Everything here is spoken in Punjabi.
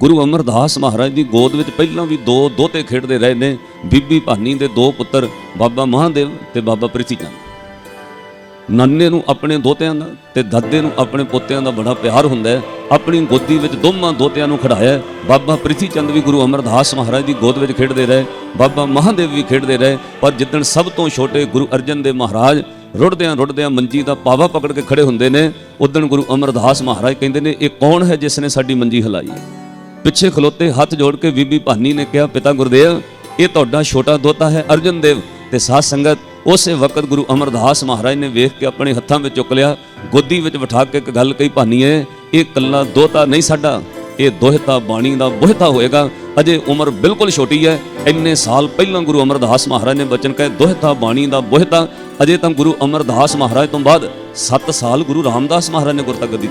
ਗੁਰੂ ਅਮਰਦਾਸ ਮਹਾਰਾਜ ਦੀ ਗੋਦ ਵਿੱਚ ਪਹਿਲਾਂ ਵੀ ਦੋ ਦੋਤੇ ਖੇਡਦੇ ਰਹੇ ਨੇ, ਬੀਬੀ ਭਾਨੀ ਦੇ ਦੋ ਪੁੱਤਰ, ਬਾਬਾ ਮਹਾਦੇਵ ਤੇ ਬਾਬਾ ਪ੍ਰਿਥੀ ਚੰਦ ਨੰਨੇ ਨੂੰ ਆਪਣੇ ਦੋਤਿਆਂ ਦਾ ਤੇ ਦਾਦੇ ਨੂੰ ਆਪਣੇ ਪੋਤਿਆਂ ਦਾ ਬੜਾ ਪਿਆਰ ਹੁੰਦਾ ਹੈ। ਆਪਣੀ ਗੋਦੀ ਵਿੱਚ ਦੋਵਾਂ ਦੋਤਿਆਂ ਨੂੰ ਖੜਾਇਆ ਬਾਬਾ ਪ੍ਰਿਥੀ ਚੰਦ ਵੀ ਗੁਰੂ ਅਮਰਦਾਸ ਮਹਾਰਾਜ ਦੀ ਗੋਦ ਵਿੱਚ ਖੇਡਦੇ ਰਹੇ। ਬਾਬਾ ਮਹਾਦੇਵ ਵੀ ਖੇਡਦੇ ਰਹੇ। ਪਰ ਜਿੱਦਣ ਸਭ ਤੋਂ ਛੋਟੇ ਗੁਰੂ ਅਰਜਨ ਦੇਵ ਮਹਾਰਾਜ ਰੁੜਦਿਆਂ ਰੁੜਦਿਆਂ ਮੰਜੀ ਦਾ ਪਾਵਾ ਪਕੜ ਕੇ ਖੜੇ ਹੁੰਦੇ ਨੇ ਉਦਣ ਗੁਰੂ ਅਮਰਦਾਸ ਮਹਾਰਾਜ ਕਹਿੰਦੇ ਨੇ, ਇਹ ਕੌਣ ਹੈ ਜਿਸ ਨੇ ਸਾਡੀ ਮੰਜੀ ਹਿਲਾਈ ਹੈ? ਪਿੱਛੇ ਖਲੋਤੇ ਹੱਥ ਜੋੜ ਕੇ ਬੀਬੀ ਭਾਨੀ ਨੇ ਕਿਹਾ, ਪਿਤਾ ਗੁਰਦੇਵ, ਇਹ ਤੁਹਾਡਾ ਛੋਟਾ ਦੋਤਾ ਹੈ ਅਰਜਨ ਦੇਵ ਤੇ ਸਾਧ ਸੰਗਤ ਉਸੇ ਵਕਤ ਗੁਰੂ ਅਮਰਦਾਸ ਮਹਾਰਾਜ ਨੇ ਵੇਖ ਕੇ ਆਪਣੇ ਹੱਥਾਂ ਵਿੱਚ ਚੁੱਕ ਲਿਆ, ਗੋਦੀ ਵਿੱਚ ਬਿਠਾ ਕੇ ਇੱਕ ਗੱਲ ਕਹੀ ਭਾਨੀਏ ਇਹ ਕੱਲਾ ਦੋਤਾ ਨਹੀਂ ਸਾਡਾ, ਇਹ ਦੋਹਤਾ ਬਾਣੀ ਦਾ ਬੋਹਤਾ ਹੋਏਗਾ, ਅਜੇ ਉਮਰ ਬਿਲਕੁਲ ਛੋਟੀ ਹੈ, ਇੰਨੇ ਸਾਲ ਪਹਿਲਾਂ ਗੁਰੂ ਅਮਰਦਾਸ ਮਹਾਰਾਜ ਨੇ ਬਚਨ ਕਹੇ, ਦੋਹਤਾ ਬਾਣੀ ਦਾ ਬੋਹਤਾ, ਅਜੇ ਤਾਂ ਗੁਰੂ ਅਮਰਦਾਸ ਮਹਾਰਾਜ ਤੋਂ ਬਾਅਦ 7 ਸਾਲ ਗੁਰੂ ਰਾਮਦਾਸ ਮਹਾਰਾਜ ਨੇ ਗੁਰਤਾ ਗੱਦੀ